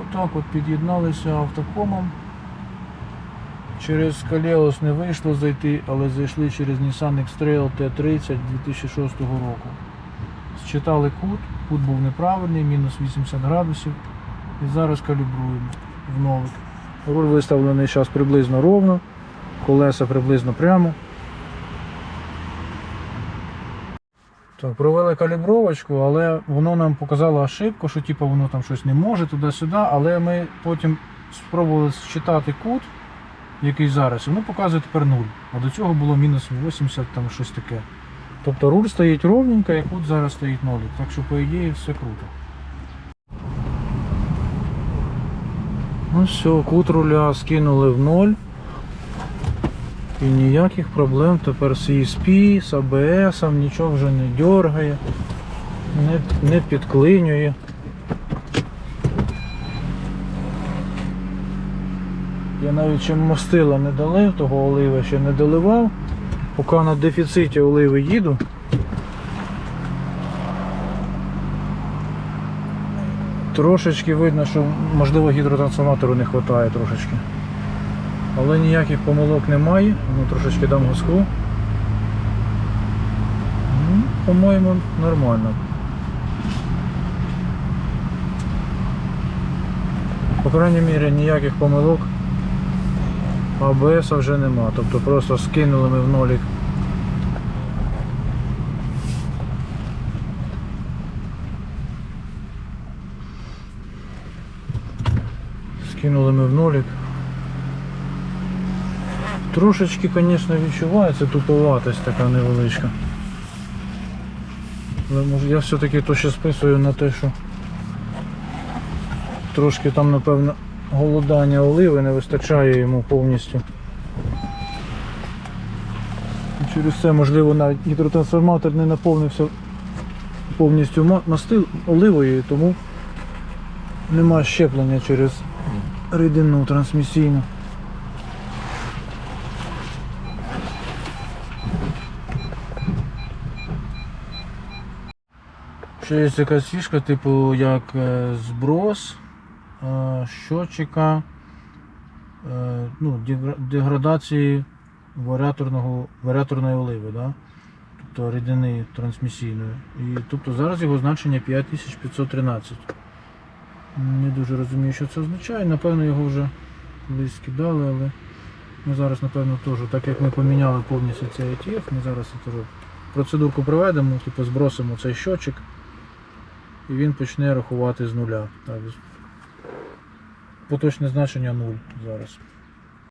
отак от під'єдналися автокомом. Через Калеос не вийшло зайти, але зайшли через Nissan X-Trail T30 2006 року. Считали кут, кут був неправильний, мінус 80 градусів. І зараз калібруємо в новик. Руль виставлений зараз приблизно ровно, колеса приблизно прямо. Так, провели калібровочку, але воно нам показало ошибку, що типу, воно там щось не може туди-сюди, але ми потім спробували считати кут, який зараз, воно показує тепер 0. А до цього було мінус 80, там щось таке. Тобто руль стоїть ровненько, і кут зараз стоїть 0. Так що по ідеї все круто. Ну все, кут руля скинули в 0. І ніяких проблем тепер з ESP, з ABS, нічого вже не дергає, не, не підклинює. Я навіть ще мастила не долив, того оливи ще не доливав. Поки на дефіциті оливи їду. Трошечки видно, що можливо гідротрансформатору не вистачає трошечки. Але ніяких помилок немає, ну трошечки дам газку. Ну, По-моєму, нормально. По крайній мірі ніяких помилок АБС вже нема. Тобто просто скинули ми в нолік. Скинули ми в нолік. Трошечки, звісно, відчувається туповатость така невеличка. Але може я все-таки то ще списую на те, що трошки там, напевно, голодання оливи не вистачає йому повністю. І через це, можливо, навіть гідротрансформатор не наповнився повністю ма- мастил оливою, тому нема щеплення через рідину трансмісійну. Ще є якась фішка, типу як е, зброс е, щотчика е, ну, деградації варіаторного, варіаторної оливи, да? тобто рідини трансмісійної. І, тобто зараз його значення 5513. Не дуже розумію, що це означає. Напевно, його вже колись кидали, але ми зараз, напевно, теж, так як ми поміняли повністю цей ETF, ми зараз це процедурку проведемо, типу збросимо цей щотчик і він почне рахувати з нуля. Так, поточне значення 0 зараз.